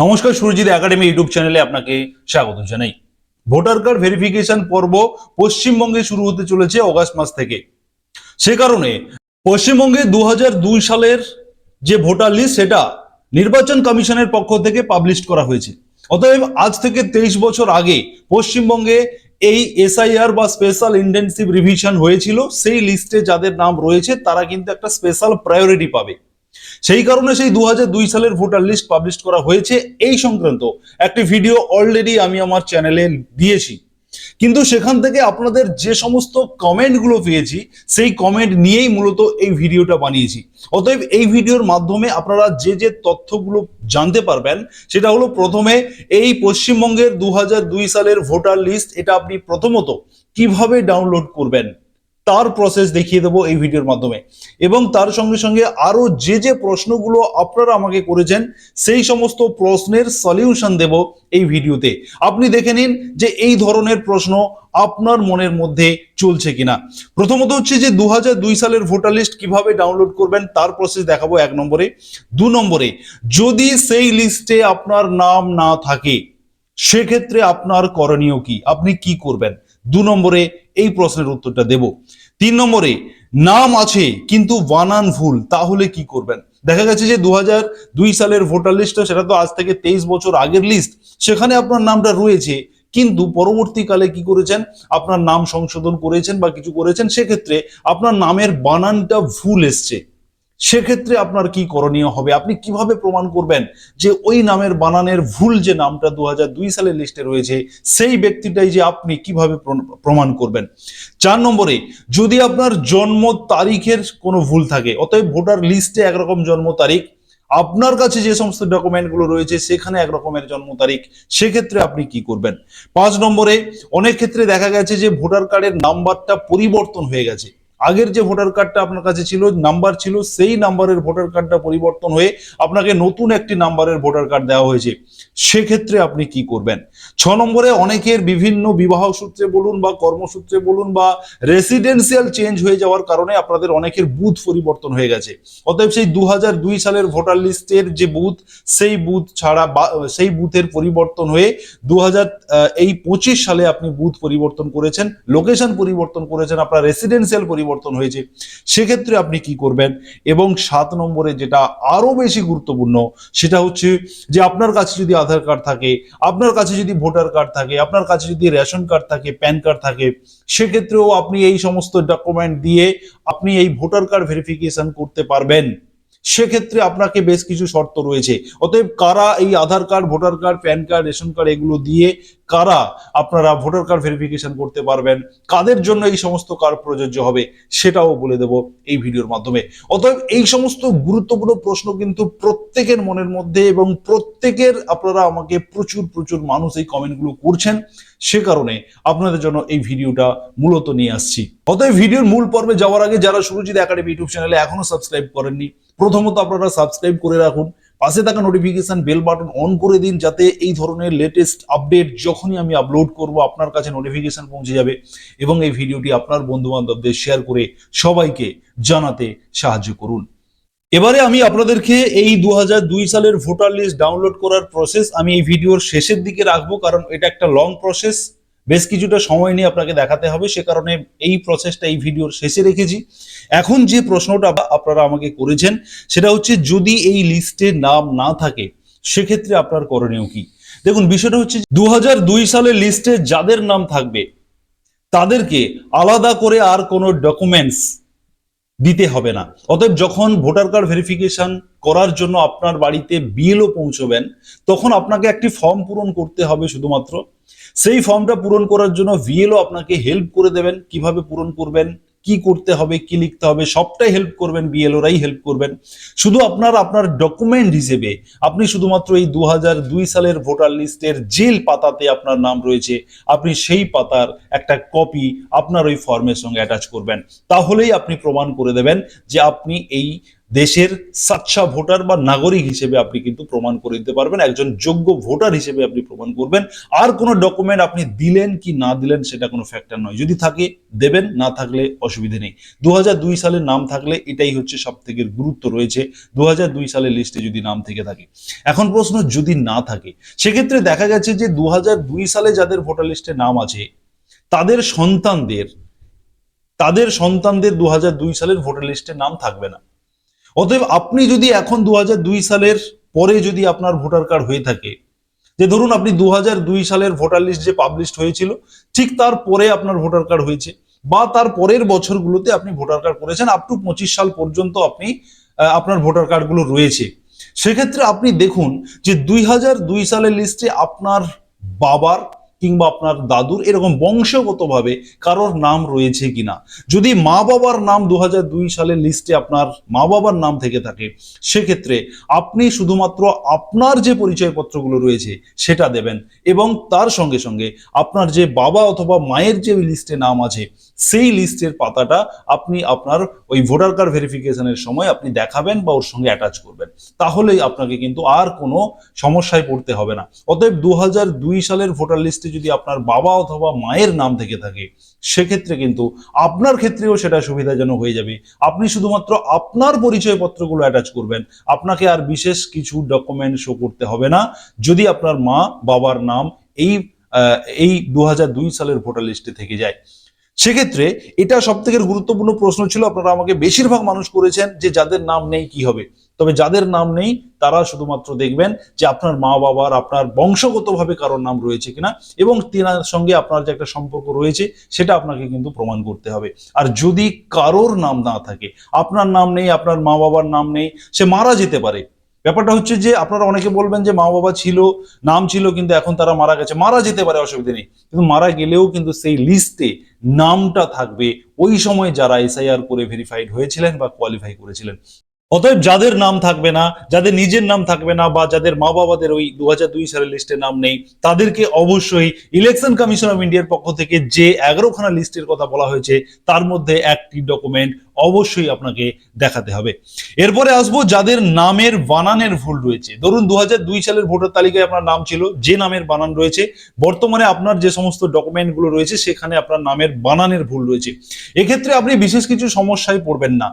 নমস্কার Surajit academy YouTube চ্যানেলে আপনাকে স্বাগত জানাই। ভোটার কার্ড ভেরিফিকেশন পর্ব পশ্চিমবঙ্গে শুরু হতে চলেছে অগাস্ট মাস থেকে। সে কারণে পশ্চিমবঙ্গে দু দুই সালের যে ভোটার লিস্ট, সেটা নির্বাচন কমিশনের পক্ষ থেকে পাবলিশ করা হয়েছে। অতএব আজ থেকে তেইশ বছর আগে পশ্চিমবঙ্গে এই এসআইআর বা স্পেশাল ইন্টেন্সিভ রিভিশন হয়েছিল। সেই লিস্টে যাদের নাম রয়েছে, তারা কিন্তু একটা স্পেশাল প্রায়োরিটি পাবে। সেই কারণে সেই দুহাজার দুই সালের ভোটার লিস্ট পাবলিশ করা হয়েছে এই সংক্রান্ত একটি ভিডিও অলরেডি আমি আমার চ্যানেলে দিয়েছি। কিন্তু সেখান থেকে আপনাদের যে সমস্ত কমেন্টগুলো পেয়েছি, সেই কমেন্ট নিয়েই মূলত এই ভিডিওটা বানিয়েছি। অতএব এই ভিডিওর মাধ্যমে আপনারা যে যে তথ্যগুলো জানতে পারবেন, সেটা হলো প্রথমে এই পশ্চিমবঙ্গের দু হাজার দুই সালের ভোটার লিস্ট, এটা আপনি প্রথমত কীভাবে ডাউনলোড করবেন? তার প্রসেস দেখিয়ে দেবো এই ভিডিওর মাধ্যমে। এবং তার সঙ্গে সঙ্গে আরও যে যে প্রশ্নগুলো আপনারা আমাকে করেছেন, সেই সমস্ত প্রশ্নের সলিউশন দেব এই ভিডিওতে আপনি দেখে নিন যে এই ধরনের প্রশ্ন আপনার মনের মধ্যে চলছে কিনা। প্রথমত হচ্ছে যে দু হাজার দুই সালের ভোটার লিস্ট কীভাবে ডাউনলোড করবেন, তার প্রসেস দেখাবো এক নম্বরে। দু নম্বরে, যদি সেই লিস্টে আপনার নাম না থাকে, সেক্ষেত্রে আপনার করণীয় কি? আপনি কি করবেন? দু নম্বরে এই প্রশ্নের উত্তরটা দেব। তিন নম্বরে, নাম আছে, কিন্তু বানান ভুল, তাহলে কি করবেন? দেখা গেছে যে দু দুই সালের ভোটার লিস্টটা সেটা তো আজ থেকে তেইশ বছর আগের লিস্ট সেখানে আপনার নামটা রয়েছে, কিন্তু পরবর্তীকালে কি করেছেন? আপনার নাম সংশোধন করেছেন বা কিছু করেছেন, সেক্ষেত্রে আপনার নামের বানানটা ভুল এসছে। সেক্ষেত্রে আপনার কি করণীয় হবে? আপনি কীভাবে প্রমাণ করবেন যে ওই নামের বানানের ভুল যে নামটা দু সালের লিস্টে রয়েছে, সেই ব্যক্তিটাই যে আপনি কীভাবে প্র- প্রমাণ করবেন? চার নম্বরে, যদি আপনার জন্ম তারিখের কোনো ভুল থাকে, অতএব ভোটার লিস্টে একরকম জন্ম তারিখ, আপনার কাছে যে সমস্ত ডকুমেন্টগুলো রয়েছে, সেখানে এক রকমের জন্ম তারিখ, সেক্ষেত্রে আপনি কি করবেন? পাঁচ নম্বরে, অনেক ক্ষেত্রে দেখা গেছে যে ভোটার কার্ডের নাম্বারটা পরিবর্তন হয়ে গেছে। আগের যে ভোটার কার্ডটা আপনার কাছে ছিল, নাম্বার ছিল, সেই নাম্বারের ভোটার কার্ডটা পরিবর্তন হয়ে আপনাকে নতুন একটি নাম্বারের ভোটার কার্ড দেওয়া হয়েছে। সেক্ষেত্রে আপনি কি করবেন? ছ নম্বরে অনেকের বিভিন্ন বিবাহ সূত্রে বলুন বা কর্মসূত্রে বলুন বা রেসিডেন্সিয়াল চেঞ্জ হয়ে যাওয়ার কারণে আপনাদের অনেকের বুথ পরিবর্তন হয়ে গেছে। অতএব সেই দু হাজার দুই সালের ভোটার লিস্টের যে বুথ, সেই বুথ ছাড়া বা, সেই বুথের পরিবর্তন হয়ে দু হাজার এই পঁচিশ সালে আপনি বুথ পরিবর্তন করেছেন লোকেশন পরিবর্তন করেছেন, আপনার রেসিডেন্সিয়াল পরিবর্তন হয়েছে, সেক্ষেত্রে আপনি কি করবেন? এবং সাত নম্বরে যেটা আরও বেশি গুরুত্বপূর্ণ, সেটা হচ্ছে যে আপনার কাছে যদি আধার কার্ড থাকে, আপনার কাছে যদি ভোটার কার্ড থাকে, আপনার কাছে যদি রেশন কার্ড থাকে, প্যান কার্ড থাকে, সেক্ষেত্রেও আপনি এই সমস্ত ডকুমেন্ট দিয়ে আপনি এই ভোটার কার্ড ভেরিফিকেশন করতে পারবেন। সেক্ষেত্রে আপনাকে বেশ কিছু শর্ত রয়েছে। অতএব কারা এই Aadhaar card, voter card, PAN card, ration card এগুলো দিয়ে কারা আপনারা ভোটার কার্ড ভেরিফিকেশন করতে পারবেন, কাদের জন্য এই সমস্ত কার্ড প্রযোজ্য হবে সেটাও বলে দেব এই ভিডিওর মাধ্যমে। অতএব এই সমস্ত গুরুত্বপূর্ণ প্রশ্ন কিন্তু প্রত্যেকের মনের মধ্যে এবং প্রত্যেকের আপনারা আমাকে প্রচুর প্রচুর মানুষ এই কমেন্টগুলো করছেন, সে কারণে আপনাদের জন্য এই ভিডিওটা মূলত নিয়ে আসছি। অতএব ভিডিওর মূল পর্বে যাওয়ার আগে যারা সুরজিৎ একাডেমি ইউটিউব চ্যানেলে এখনও সাবস্ক্রাইব করেননি প্রথমত আপনারা সাবস্ক্রাইব করে রাখুন। পাশে থাকা নোটিফিকেশন বেল বাটন অন করে দিন যাতে এই ধরনের লেটেস্ট আপডেট যখনই আমি আপলোড করব, আপনার কাছে নোটিফিকেশন পৌঁছে যাবে এবং এই ভিডিওটি আপনার বন্ধু বান্ধবদের শেয়ার করে সবাইকে জানাতে সাহায্য করুন। এবারে আমি আপনাদেরকে এই দু হাজার দুই সালের ভোটার লিস্ট ডাউনলোড করার প্রসেস আমি এই ভিডিওর শেষের দিকে রাখব, কারণ এটা একটা লং প্রসেস বেশ কিছুটা সময় নিয়ে আপনাকে দেখাতে হবে, সে কারণে এই প্রসেসটা এই ভিডিওর শেষে রেখেছি। এখন যে প্রশ্নটা আপনারা আমাকে করেছেন, সেটা হচ্ছে যদি এই লিস্টে নাম না থাকে, সেক্ষেত্রে আপনার করণীয় কি? দেখুন, বিষয়টা হচ্ছে দু হাজার দুই সালের লিস্টে যাদের নাম থাকবে, তাদেরকে আলাদা করে আর কোনো ডকুমেন্টস দিতে হবে না। অতএব যখন ভোটার কার্ড ভেরিফিকেশন করার জন্য আপনার বাড়িতে বিএলও পৌঁছবেন, তখন আপনাকে একটি ফর্ম পূরণ করতে হবে শুধুমাত্র। সেই ফর্মটা পূরণ করার জন্য ভিএলও আপনাকে হেল্প করে দেবেন। কীভাবে পূরণ করবেন? কি করতে হবে? কি লিখতে হবে? সবটাই হেল্প করবেন বিএলওরাই হেল্প করবেন। শুধু আপনার আপনার ডকুমেন্ট হিসেবে আপনি শুধুমাত্র এই দু দুই সালের ভোটার লিস্টের জেল পাতাতে আপনার নাম রয়েছে। আপনি সেই পাতার একটা কপি আপনার ওই ফর্মের সঙ্গে অ্যাটাচ করবেন। তাহলেই আপনি প্রমাণ করে দেবেন যে আপনি এই দেশের সাচ্চা ভোটার বা নাগরিক হিসেবে আপনি কিন্তু প্রমাণ করে দিতে পারবেন, একজন যোগ্য ভোটার হিসেবে আপনি প্রমাণ করবেন। আর কোনো ডকুমেন্ট আপনি দিলেন কি না দিলেন সেটা কোনো ফ্যাক্টর নয়। যদি থাকে, দেবেন, না থাকলে অসুবিধে নেই। দু হাজার দুই সালের নাম থাকলে এটাই হচ্ছে সব থেকে গুরুত্ব রয়েছে দু হাজার দুই সালের লিস্টে যদি নাম থেকে থাকে। এখন প্রশ্ন যদি না থাকে, সেক্ষেত্রে দেখা গেছে যে দু হাজার দুই সালে যাদের ভোটার লিস্টে নাম আছে, তাদের সন্তানদের তাদের সন্তানদের দু হাজার দুই সালের ভোটার লিস্টে নাম থাকবে না। অতএব আপনি যদি এখন দু হাজার দুই সালের পরে যদি আপনার ভোটার কার্ড হয়ে থাকে, যে ধরুন আপনি দু হাজার দুই সালের ভোটার লিস্ট যে পাবলিশড হয়েছিল, ঠিক তার পরে আপনার ভোটার কার্ড হয়েছে বা তার পরের বছরগুলোতে আপনি ভোটার কার্ড করেছেন আপ টু পঁচিশ সাল পর্যন্ত আপনি আপনার ভোটার কার্ডগুলো রয়েছে। সেক্ষেত্রে আপনি দেখুন যে দুই হাজার দুই সালের লিস্টে আপনার বাবার কিংবা আপনার দাদুর এরকম বংশগতভাবে কারোর নাম রয়েছে কিনা। যদি মা বাবার নাম দু হাজার দুই সালের লিস্টে আপনার মা বাবার নাম থেকে থাকে, সেক্ষেত্রে আপনি শুধুমাত্র আপনার যে পরিচয়পত্রগুলো রয়েছে সেটা দেবেন এবং তার সঙ্গে সঙ্গে আপনার যে বাবা অথবা মায়ের যে লিস্টে নাম আছে সেই লিস্টের পাতাটা আপনি আপনার ওই ভোটার কার্ড ভেরিফিকেশনের সময় আপনি দেখাবেন বা ওর সঙ্গে অ্যাটাচ করবেন। তাহলেই আপনাকে কিন্তু আর কোনো সমস্যায় পড়তে হবে না। অতএব দু হাজার দুই সালের ভোটার লিস্টে যদি আপনার বাবা অথবা মায়ের নাম থেকে থাকে, সেক্ষেত্রে কিন্তু আপনার ক্ষেত্রেও সেটা সুবিধাজনক হয়ে যাবে। আপনি শুধুমাত্র আপনার পরিচয়পত্রগুলো অ্যাটাচ করবেন। আপনাকে আর বিশেষ কিছু ডকুমেন্ট শো করতে হবে না। যদি আপনার মা, বাবার নাম এই এই দু হাজার দুই সালের ভোটার লিস্টে থেকে যায়। সেক্ষেত্রে এটা সব থেকে গুরুত্বপূর্ণ প্রশ্ন ছিল, আপনারা আমাকে বেশিরভাগ মানুষ করেছেন যে যাদের নাম নেই কি হবে? তবে যাদের নাম নেই, তারা শুধুমাত্র দেখবেন যে আপনার মা বাবার, আপনার বংশগতভাবে কারোর নাম রয়েছে কিনা এবং তিনার সঙ্গে আপনার যে একটা সম্পর্ক রয়েছে, সেটা আপনাকে কিন্তু প্রমাণ করতে হবে। আর যদি কারোর নাম না থাকে, আপনার নাম নেই, আপনার মা বাবার নাম নেই, সে মারা যেতে পারে। ব্যাপারটা হচ্ছে যে আপনারা অনেকে বলবেন যে মা বাবা ছিল, নাম ছিল, কিন্তু এখন তারা মারা গেছে। মারা যেতে পারে, অসুবিধা নেই। কিন্তু মারা গেলেও কিন্তু সেই লিস্টে নামটা থাকবে। ওই সময় যারা এসআইআর করে ভেরিফাইড হয়েছিলেন বা কোয়ালিফাই করেছিলেন। অতএব যাদের নাম থাকবে না, যাদের নিজের নাম থাকবে না বা যাদের মা বাবাদের ওই দু দুই সালের লিস্টে নাম নেই, তাদেরকে অবশ্যই ইলেকশন কমিশন অফ ইন্ডিয়ার পক্ষ থেকে যে এগারোখানা লিস্টের কথা বলা হয়েছে, তার মধ্যে একটি ডকুমেন্ট অবশ্যই আপনাকে দেখাতে হবে। এরপরে আসব যাদের নামের বানানের ভুল রয়েছে। ধরুন দু দুই সালের ভোটার তালিকায় আপনার নাম ছিল, যে নামের বানান রয়েছে, বর্তমানে আপনার যে সমস্ত ডকুমেন্টগুলো রয়েছে, সেখানে আপনার নামের বানানের ভুল রয়েছে। এক্ষেত্রে আপনি বিশেষ কিছু সমস্যায় পড়বেন না।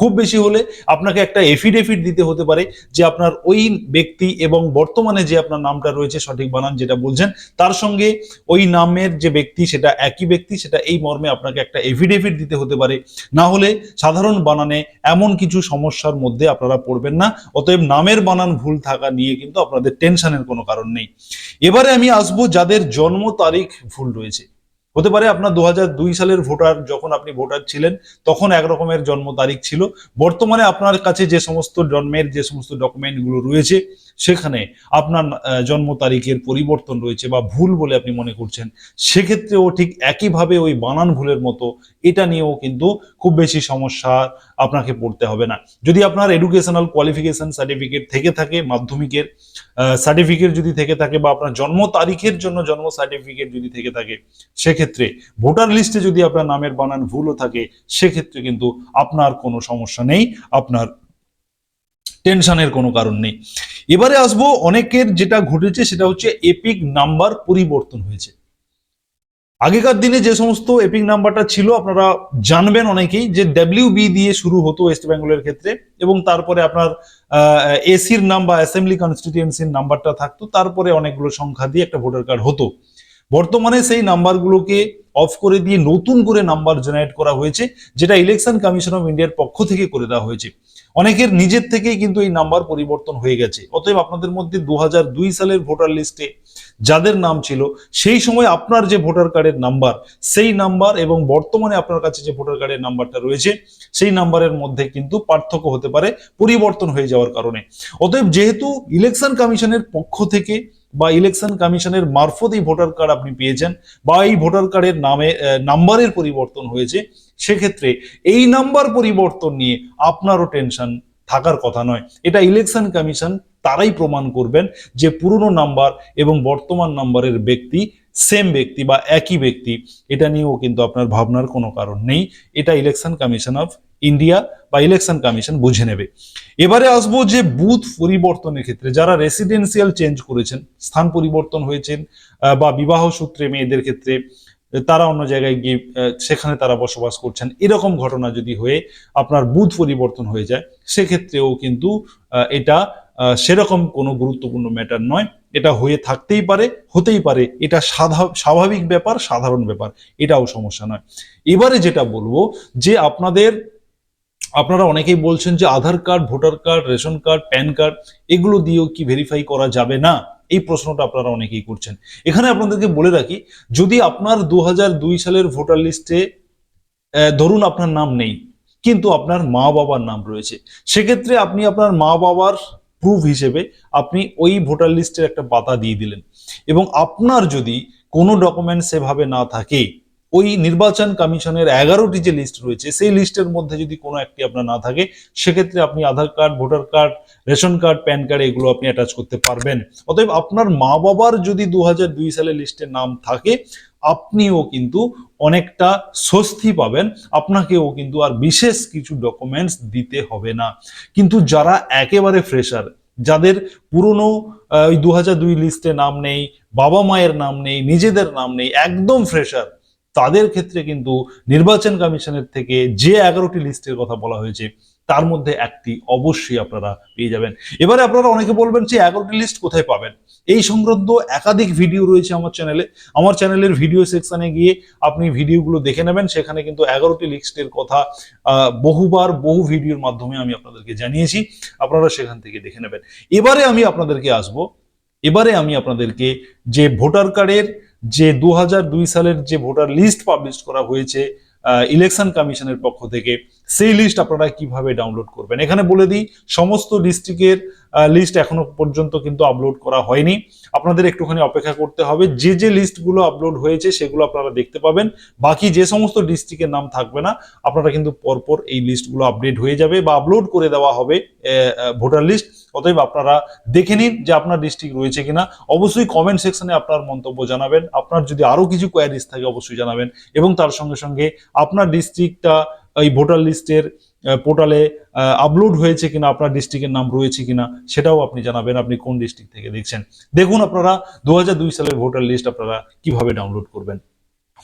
খুব বেশি হলে আপনাকে একটা এফিডেভিট দিতে হতে পারে যে আপনার ওই ব্যক্তি এবং বর্তমানে যে আপনার নামটা রয়েছে সঠিক বানান যেটা বলছেন, তার সঙ্গে ওই নামের যে ব্যক্তি সেটা একই ব্যক্তি, সেটা এই মর্মে আপনাকে একটা এফিডেভিট দিতে হতে পারে। না হলে সাধারণ বানানে এমন কিছু সমস্যার মধ্যে আপনারা পড়বেন না, অতএব নামের বানান ভুল থাকা নিয়ে কিন্তু আপনাদের টেনশনের কোনো কারণ নেই। এবারে আমি আসব যাদের জন্ম তারিখ ভুল রয়েছে। হতে পারে আপনার দু হাজার দুই সালের ভোটার যখন আপনি ভোটার ছিলেন, তখন একরকমের জন্ম তারিখ ছিল। বর্তমানে আপনার কাছে যে সমস্ত জন্মের যে সমস্ত ডকুমেন্টগুলো রয়েছে, সেখানে আপনার জন্ম তারিখের পরিবর্তন রয়েছে বা ভুল বলে আপনি মনে করছেন, সেক্ষেত্রেও ঠিক একইভাবে ওই বানান ভুলের মতো এটা নিয়েও কিন্তু খুব বেশি সমস্যা আপনাকে পড়তে হবে না। যদি আপনার এডুকেশনাল কোয়ালিফিকেশন সার্টিফিকেট থেকে থাকে, মাধ্যমিকের সার্টিফিকেট যদি থেকে থাকে বা আপনার জন্ম তারিখের জন্য জন্ম সার্টিফিকেট যদি থেকে থাকে, সেক্ষেত্রে ভোটার লিস্টে যদি আপনার নামের বানান ভুলও থাকে, সেক্ষেত্রে কিন্তু আপনার কোনো সমস্যা নেই, আপনার টেনশনের কোনো কারণ নেই। এবারে আসব অনেকের যেটা ঘটেছে, সেটা হচ্ছে এপিক নাম্বার পরিবর্তন হয়েছে। আগেকার দিনে যে সমস্ত এপিক নাম্বারটা ছিল, আপনারা জানবেন অনেকেই যে ডাব্লিউ বি দিয়ে শুরু হতো ওয়েস্ট বেঙ্গলের ক্ষেত্রে এবং তারপরে আপনার এসির নাম বা অ্যাসেম্বলি কনস্টিটিউয়েন্সির নাম্বারটা থাকতো, তারপরে অনেকগুলো সংখ্যা দিয়ে একটা ভোটার কার্ড হতো। বর্তমানে সেই নাম্বারগুলোকে অফ করে দিয়ে নতুন করে নাম্বার জেনারেট করা হয়েছে, যেটা ইলেকশন কমিশন অফ ইন্ডিয়ার পক্ষ থেকে করে দেওয়া হয়েছে। অনেকের নিজের থেকেই কিন্তু এই নাম্বার পরিবর্তন হয়ে গেছে। অতএব আপনাদের মধ্যে দুহাজার দুই সালের ভোটার লিস্টে যাদের নাম ছিল, সেই সময় আপনার যে ভোটার কার্ডের নাম্বার, সেই নাম্বার এবং বর্তমানে আপনার কাছে যে ভোটার কার্ডের নাম্বারটা রয়েছে, সেই নাম্বারের মধ্যে কিন্তু পার্থক্য হতে পারে, পরিবর্তন হয়ে যাওয়ার কারণে। অতএব যেহেতু ইলেকশন কমিশনের পক্ষ থেকে বা ইলেকশন কমিশনের মারফত এই ভোটার কার্ড আপনি পেয়েছেন বা এই ভোটার কার্ডের নামে নাম্বারের পরিবর্তন হয়েছে সেক্ষেত্রে এই নাম্বার পরিবর্তন নিয়ে আপনারও টেনশন থাকার কথা নয়। এটা ইলেকশন কমিশন তারাই প্রমাণ করবেন যে পুরনো নাম্বার এবং বর্তমান নাম্বারের ব্যক্তি সেম ব্যক্তি বা একই ব্যক্তি, এটা নিয়েও কিন্তু আপনার ভাবনার কোনো কারণ নেই। এটা ইলেকশন কমিশন অফ ইন্ডিয়া বা ইলেকশন কমিশন বুঝে নেবে। এবারে আসব যে বুথ পরিবর্তনের ক্ষেত্রে, যারা রেসিডেন্সিয়াল চেঞ্জ করেছেন, স্থান পরিবর্তন হয়েছেন বা বিবাহ সূত্রে মেয়েদের ক্ষেত্রে তারা অন্য জায়গায় গিয়ে সেখানে তারা বসবাস করছেন। এরকম ঘটনা যদি হয়ে আপনার বুথ পরিবর্তন হয়ে যায়, সেক্ষেত্রেও কিন্তু এটা সেরকম কোনো গুরুত্বপূর্ণ ম্যাটার নয়। এটা হয়ে থাকতেই পারে, হতেই পারে। এটা স্বাভাবিক ব্যাপার, সাধারণ ব্যাপার। এটাও সমস্যা নয়। এবারে যেটা বলব যে আপনাদের, আপনারা অনেকেই বলছেন যে Aadhaar card, voter card, ration card, PAN card, এগুলো দিয়েও কি ভেরিফাই করা যাবে না? এই প্রশ্নটা আপনারা অনেকেই করছেন। এখানে আপনাদেরকে বলে রাখি, যদি আপনার দু হাজার দুই সালের ভোটার লিস্টে ধরুন আপনার নাম নেই, কিন্তু আপনার মা বাবার নাম রয়েছে, সেক্ষেত্রে আপনি আপনার মা বাবার প্রুফ হিসেবে আপনি ওই ভোটার লিস্টের একটা পাতা দিয়ে দিলেন। এবং আপনার যদি কোনো ডকুমেন্ট সেভাবে না থাকে ওই নির্বাচন কমিশনের এগারোটি যে লিস্ট রয়েছে, সেই লিস্টের মধ্যে যদি কোনো একটি আপনার না থাকে, সেক্ষেত্রে আপনি Aadhaar card, voter card, ration card, PAN card এগুলো আপনি অ্যাটাচ করতে পারবেন। অতএব আপনার মা বাবার যদি দু সালের লিস্টে নাম থাকে, আপনিও কিন্তু অনেকটা স্বস্তি পাবেন, আপনাকেও কিন্তু আর বিশেষ কিছু ডকুমেন্টস দিতে হবে না। কিন্তু যারা একেবারে ফ্রেশার যাদের পুরনো ওই দু লিস্টে নাম নেই, বাবা মায়ের নাম নেই, নিজেদের নাম নেই, একদম ফ্রেশার তাদের ক্ষেত্রে কিন্তু নির্বাচন কমিশনের থেকে যে এগারোটি লিস্টের কথা বলা হয়েছে, তার মধ্যে একটি অবশ্যই আপনারা পেয়ে যাবেন। এবারে আপনারা অনেকে বলবেন যে এগারোটি লিস্ট কোথায় পাবেন? এই সংক্রান্ত একাধিক ভিডিও রয়েছে আমার চ্যানেলে। আমার চ্যানেলের ভিডিও সেকশনে গিয়ে আপনি ভিডিওগুলো দেখে নেবেন। সেখানে কিন্তু এগারোটি লিস্টের কথা বহুবার বহু ভিডিওর মাধ্যমে আমি আপনাদেরকে জানিয়েছি। আপনারা সেখান থেকে দেখে নেবেন। এবারে আমি আপনাদেরকে আসব। এবারে আমি আপনাদেরকে যে ভোটার কার্ডের যে দু হাজার দুই সালের যে ভোটার লিস্ট পাবলিশ করা হয়েছে ইলেকশন কমিশনের পক্ষ থেকে, সেই লিস্ট আপনারা কীভাবে ডাউনলোড করবেন? এখানে বলে দিই, সমস্ত ডিস্ট্রিক্টের লিস্ট এখনও পর্যন্ত কিন্তু আপলোড করা হয়নি। আপনাদের একটুখানি অপেক্ষা করতে হবে, যে যে লিস্টগুলো আপলোড হয়েছে, সেগুলো আপনারা দেখতে পাবেন। বাকি যে সমস্ত ডিস্ট্রিক্টের নাম থাকবে না, আপনারা কিন্তু পরপর এই লিস্টগুলো আপডেট হয়ে যাবে বা আপলোড করে দেওয়া হবে ভোটার লিস্ট অতএব আপনারা দেখে নিন যে আপনার ডিস্ট্রিক্ট রয়েছে কিনা। অবশ্যই কমেন্ট সেকশনে আপনার মন্তব্য জানাবেন। আপনার যদি আরও কিছু কোয়ারিজ থাকে, অবশ্যই জানাবেন। এবং তার সঙ্গে সঙ্গে আপনার ডিস্ট্রিক্টটা এই ভোটার লিস্টের পোর্টালে আপলোড হয়েছে কিনা, আপনার ডিস্ট্রিক্টের নাম রয়েছে কিনা, সেটাও আপনি জানাবেন। আপনি কোন ডিস্ট্রিক্ট থেকে দেখছেন। দেখুন আপনারা দু সালের ভোটার লিস্ট আপনারা কীভাবে ডাউনলোড করবেন।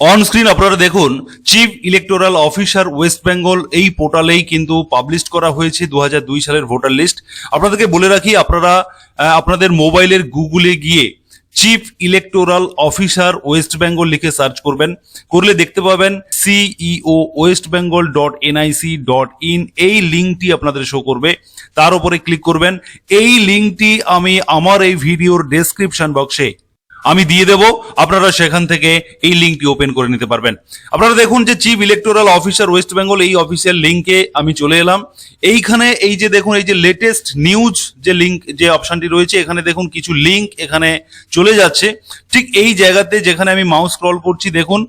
অন স্ক্রিন আপনারা দেখুন chief electoral officer West Bengal এই পোর্টালেই কিন্তু পাবলিশ করা হয়েছে দু হাজার দুই সালের ভোটার লিস্ট আপনাদেরকে বলে রাখি, আপনারা আপনাদের মোবাইলের গুগলে গিয়ে chief electoral officer West Bengal লিখে সার্চ করবেন। করলে দেখতে পাবেন CEO West Bengal dot NIC dot in এই লিঙ্কটি আপনাদের শো করবে। তার উপরে ক্লিক করবেন। এই লিঙ্কটি আমি আমার এই ভিডিওর ডেসক্রিপশন বক্সে আমি দিয়ে দেব। আপনারা সেখান থেকে এই লিঙ্কটি ওপেন করে নিতে পারবেন। আপনারা দেখুন যে chief electoral officer West Bengal এই অফিসিয়াল লিঙ্কে আমি চলে এলাম। এইখানে এই যে দেখুন, এই যে লেটেস্ট নিউজ যে লিঙ্ক যে অপশনটি রয়েছে, এখানে দেখুন কিছু লিঙ্ক এখানে চলে যাচ্ছে। ঠিক এই জায়গাতে যেখানে আমি মাউস স্ক্রল করছি, দেখুন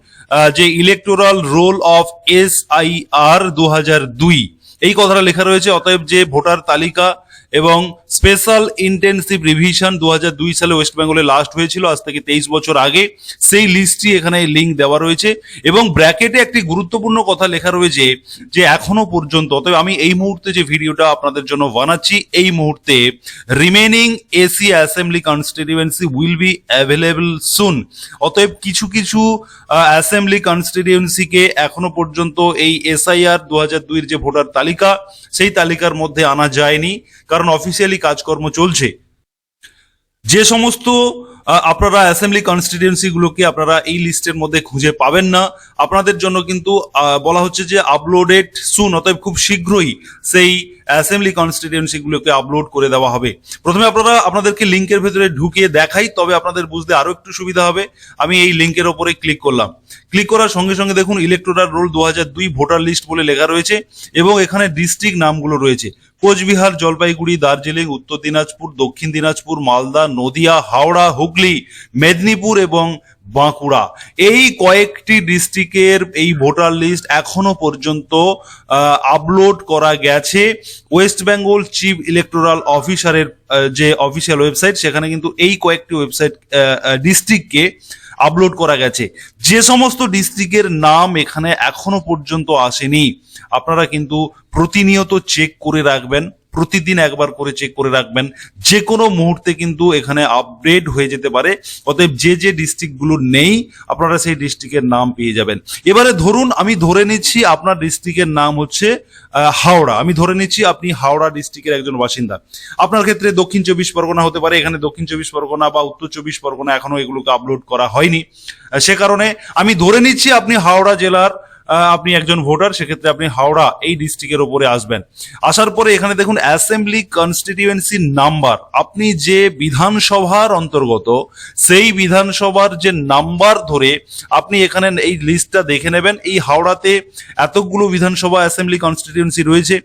যে electoral roll of S I R দু হাজার দুই। এই কথাটা লেখা রয়েছে, অতএব যে ভোটার তালিকা এবং স্পেশাল ইন্টেন্সিভ রিভিশন দু হাজার দুই সালে ওয়েস্ট বেঙ্গলে লাস্ট হয়েছিল, আজ থেকে তেইশ বছর আগে। সেই লিস্টটি এখানে লিঙ্ক দেওয়া রয়েছে। এবং ব্র্যাকেটে একটি গুরুত্বপূর্ণ কথা লেখা রয়েছে যে, এখনও পর্যন্ত তবে আমি এই মুহূর্তে যে ভিডিওটা আপনাদের জন্য বানাচ্ছি, এই মুহূর্তে remaining AC assembly constituency will be available soon অতএব কিছু কিছু অ্যাসেম্বলি কনস্টিটিউয়েন্সিকে এখনও পর্যন্ত এই এসআইআর দু হাজার দুইয়ের যে ভোটার তালিকা, সেই তালিকার মধ্যে আনা যায়নি। কারণ অফিসিয়ালি কাজকর্ম চলছে। যে সমস্ত আপনারা অ্যাসেম্বলি কনস্টিটিউয়েন্সি গুলোকে আপনারা এই লিস্টের মধ্যে খুঁজে পাবেন না, আপনাদের জন্য কিন্তু বলা হচ্ছে যে আপলোডেড সুন অতএব খুব শীঘ্রই সেই অ্যাসেম্বলি কনস্টিটিউয়েন্সি গুলোকে আপলোড করে দেওয়া হবে। প্রথমে আপনারা আপনাদেরকে লিঙ্কের ভেতরে ঢুকিয়ে দেখাই, তবে আপনাদের বুঝতে আরও একটু সুবিধা হবে। আমি এই লিঙ্কের ওপরে ক্লিক করলাম। ক্লিক করার সঙ্গে সঙ্গে দেখুন ইলেকটোরাল রোল দু ভোটার লিস্ট বলে লেখা রয়েছে এবং এখানে ডিস্ট্রিক্ট নামগুলো রয়েছে। কোচবিহার, জলপাইগুড়ি, দার্জিলিং, উত্তর দিনাজপুর, দক্ষিণ দিনাজপুর, মালদা, নদিয়া, হাওড়া, হুগলি, মেদিনীপুর এবং বাঁকুড়া। এই কয়েকটি ডিস্ট্রিক্টের এই ভোটার লিস্ট এখনও পর্যন্ত আপলোড করা গেছে। ওয়েস্ট বেঙ্গল চিফ ইলেকটোরাল অফিসারের যে অফিসিয়াল ওয়েবসাইট, সেখানে কিন্তু এই কয়েকটি ওয়েবসাইট ডিস্ট্রিক্টকে আপলোড করা গেছে। যে সমস্ত ডিস্ট্রিক্টের নাম এখানে এখনও পর্যন্ত আসেনি। আপনারা কিন্তু প্রতিনিয়ত চেক করে রাখবেন। প্রতিদিন একবার করে চেক করে রাখবেন। যে কোনো মুহূর্তে কিন্তু এখানে আপডেট হয়ে যেতে পারে। অতএব যে যে ডিস্ট্রিক্টগুলো নেই, আপনারা সেই ডিস্ট্রিক্টের নাম পেয়ে যাবেন। এবারে ধরুন, আমি ধরে নিচ্ছি আপনার ডিস্ট্রিক্টের নাম হচ্ছে হাওড়া। আমি ধরে নিচ্ছি আপনি হাওড়া ডিস্ট্রিক্টের একজন বাসিন্দা। আপনার ক্ষেত্রে দক্ষিণ চব্বিশ পরগনা হতে পারে। এখানে দক্ষিণ চব্বিশ পরগনা বা উত্তর চব্বিশ পরগনা এখনও এগুলোকে আপলোড করা হয়নি। সে কারণে আমি ধরে নিচ্ছি আপনি হাওড়া জেলার আপনি একজন ভোটার, সেক্ষেত্রে আপনি হাওড়া এই ডিস্ট্রিক্টের ওপরে আসবেন। আসার পরে এখানে দেখুন অ্যাসেম্বলি কনস্টিটিউয়েন্সি নাম্বার আপনি যে বিধানসভার অন্তর্গত, সেই বিধানসভার যে নাম্বার ধরে আপনি এখানে এই লিস্টটা দেখে নেবেন। এই হাওড়াতে এতগুলো বিধানসভা অ্যাসেম্বলি কনস্টিটিউয়েন্সি রয়েছে।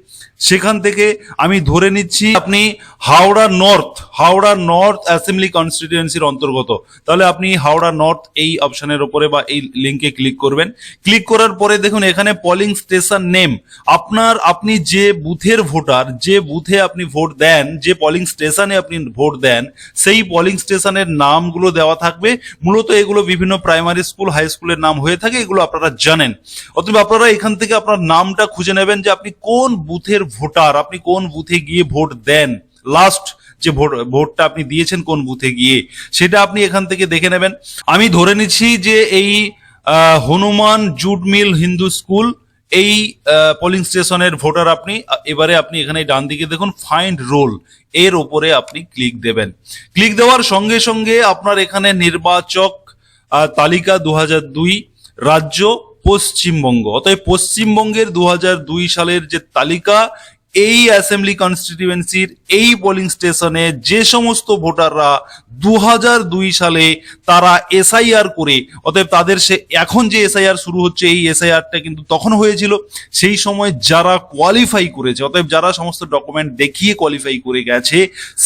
সেখান থেকে আমি ধরে নিচ্ছি, আপনি Howrah north Howrah north assembly কনস্টিটিউয়েন্সির অন্তর্গত। তাহলে আপনি হাওড়া নর্থ এই অপশনের ওপরে বা এই লিঙ্কে ক্লিক করবেন। ক্লিক করার পরে দেখুন, এখানে পলিং স্টেশন নেম আপনার, আপনি যে বুথের ভোটার, যে বুথে আপনি ভোট দেন, যে পলিং স্টেশনে আপনি ভোট দেন, সেই পলিং স্টেশনের নামগুলো দেওয়া থাকবে। মূলত এগুলো বিভিন্ন প্রাইমারি স্কুল হাই স্কুলের নাম হয়ে থাকে, এগুলো আপনারা জানেন। অথবা আপনারা এখান থেকে আপনার নামটা খুঁজে নেবেন যে আপনি কোন বুথের ভোটার, আপনি কোন বুথে গিয়ে ভোট দেন। লাস্ট যে ভোট, ভোটটা আপনি দিয়েছেন কোন বুথে গিয়ে, সেটা আপনি এখান থেকে দেখে নেবেন। আমি ধরে নিচ্ছি যে এই Hanuman jute mill Hindu school, এই পোলিং স্টেশনের ভোটার আপনি এবারে আপনি এখানে ডান দিকে দেখুন ফাইন্ড রোল এর ওপরে আপনি ক্লিক দেবেন। ক্লিক দেওয়ার সঙ্গে সঙ্গে আপনার এখানে নির্বাচক তালিকা দু হাজার দুই, রাজ্য পশ্চিমবঙ্গ। অতএব পশ্চিমবঙ্গের দু হাজার দুই সালের যে তালিকা এই অ্যাসেম্বলি কনস্টিটিউয়েন্সির এই পোলিং স্টেশনে যে সমস্ত ভোটাররা দু হাজার দুই সালে তারা এসআইআর করে, অতএব তাদের সে এখন যে এসআইআর শুরু হচ্ছে, এই এসআইআরটা কিন্তু তখন হয়েছিল। সেই সময় যারা কোয়ালিফাই করেছে, অতএব যারা সমস্ত ডকুমেন্ট দেখিয়ে কোয়ালিফাই করে গেছে,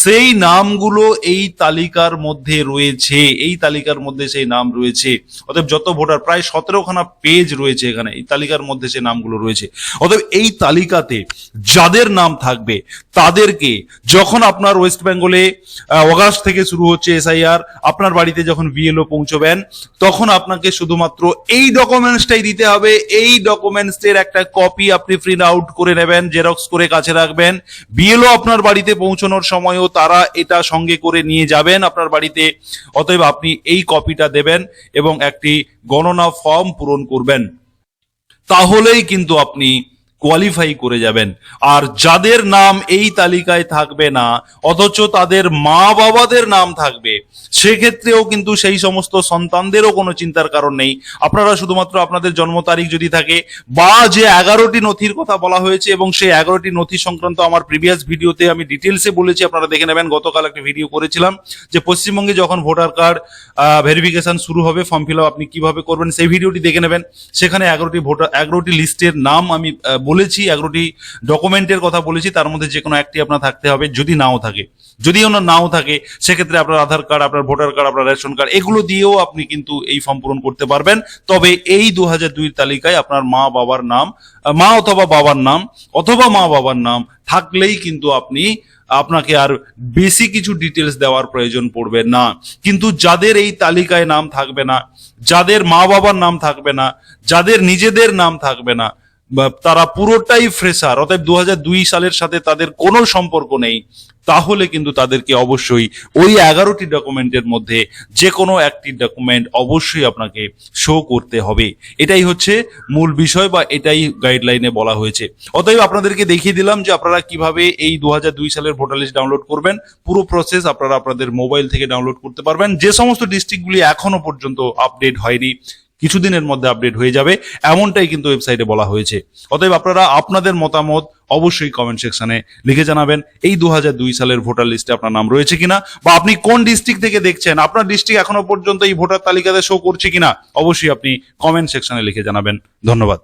সেই নামগুলো এই তালিকার মধ্যে রয়েছে, এই তালিকার মধ্যে সেই নাম রয়েছে। অতএব যত ভোটার, প্রায় সতেরোখানা পেজ রয়েছে এখানে, এই তালিকার মধ্যে সেই নামগুলো রয়েছে। অতএব এই তালিকাতে যাদের নাম থাকবে। তাদেরকে যখন আপনার ওয়েস্ট বেঙ্গলে অগাস্ট থেকে শুরু হচ্ছে এসআইআর আপনার বাড়িতে যখন বিএলও পৌঁছবেন, তখন আপনাকে শুধুমাত্র এই ডকুমেন্টসটাই দিতে হবে। এই ডকুমেন্টসের একটা কপি আপনি প্রিন্ট আউট করে নেবেন জেরক্স করে কাছে রাখবেন। বিএলও আপনার বাড়িতে পৌঁছানোর সময়ও তারা এটা সঙ্গে করে নিয়ে যাবেন আপনার বাড়িতে। অতএব আপনি এই কপিটা দেবেন এবং একটি গণনা ফর্ম পূরণ করবেন। তাহলেই কিন্তু আপনি কোয়ালিফাই করে যাবেন। আর যাদের নাম এই তালিকায় থাকবে না অথচ তাদের মা বাবাদের নাম থাকবে সেক্ষেত্রেও কিন্তু সেই সমস্ত সন্তানদেরও কোনো চিন্তার কারণ নেই। আপনারা শুধুমাত্র আপনাদের জন্ম তারিখ যদি থাকে বা যে এগারোটি নথির কথা বলা হয়েছে এবং সেই এগারোটি নথি সংক্রান্ত আমার প্রিভিয়াস ভিডিওতে আমি ডিটেলসে বলেছি আপনারা দেখে নেবেন গতকাল একটা ভিডিও করেছিলাম যে পশ্চিমবঙ্গে যখন ভোটার কার্ড ভেরিফিকেশন শুরু হবে ফর্ম ফিল আপনি কীভাবে করবেন সেই ভিডিওটি দেখে নেবেন। সেখানে এগারোটি ভোটার এগারোটি লিস্টের নাম আমি আহ, বলেছি, এগারোটি ডকুমেন্টের কথা বলেছি, তার মধ্যে যে কোনো একটি আপনার থাকতে হবে, যদি নাও থাকে। যদি ওনার নাও থাকে, সেক্ষেত্রে আপনার আধার কার্ড, আপনার ভোটার কার্ড, আপনার রেশন কার্ড, এগুলো দিয়েও আপনি কিন্তু এই ফর্ম পূরণ করতে পারবেন। তবে এই দু হাজার দুই তালিকায় আপনার মা বাবার নাম মা অথবা বাবার নাম, অথবা মা বাবার নাম থাকলেই কিন্তু আপনি, আপনাকে আর বেশি কিছু ডিটেলস দেওয়ার প্রয়োজন পড়বে না। কিন্তু যাদের এই তালিকায় নাম থাকবে না, যাদের মা বাবার নাম থাকবে না, যাদের নিজেদের নাম থাকবে না তারা পুরোটাই ফ্রেশার অতএব দু দুই সালের সাথে তাদের কোনো সম্পর্ক নেই, তাহলে কিন্তু তাদেরকে অবশ্যই ওই এগারোটি ডকুমেন্টের মধ্যে যে কোনো একটি ডকুমেন্ট অবশ্যই আপনাকে শো করতে হবে। এটাই হচ্ছে মূল বিষয় বা এটাই গাইডলাইনে বলা হয়েছে। অতএব আপনাদেরকে দেখিয়ে দিলাম যে আপনারা কীভাবে এই দু দুই সালের ভোটার লিস্ট ডাউনলোড করবেন। পুরো প্রসেস আপনারা আপনাদের মোবাইল থেকে ডাউনলোড করতে পারবেন। যে সমস্ত ডিস্ট্রিক্টগুলি এখনও পর্যন্ত আপডেট হয়নি কিছুদিনের মধ্যে আপডেট হয়ে যাবে। এমনটাই কিন্তু ওয়েবসাইটে বলা হয়েছে। অতএব আপনারা আপনাদের মতামত অবশ্যই কমেন্ট সেকশনে লিখে জানাবেন, এই দু হাজার দুই সালের ভোটার লিস্টে আপনার নাম রয়েছে কিনা, বা আপনি কোন ডিস্ট্রিক্ট থেকে দেখছেন, আপনার ডিস্ট্রিক্ট এখনও পর্যন্ত এই ভোটার তালিকাতে শো করছে কিনা, অবশ্যই আপনি কমেন্ট সেকশনে লিখে জানাবেন। ধন্যবাদ।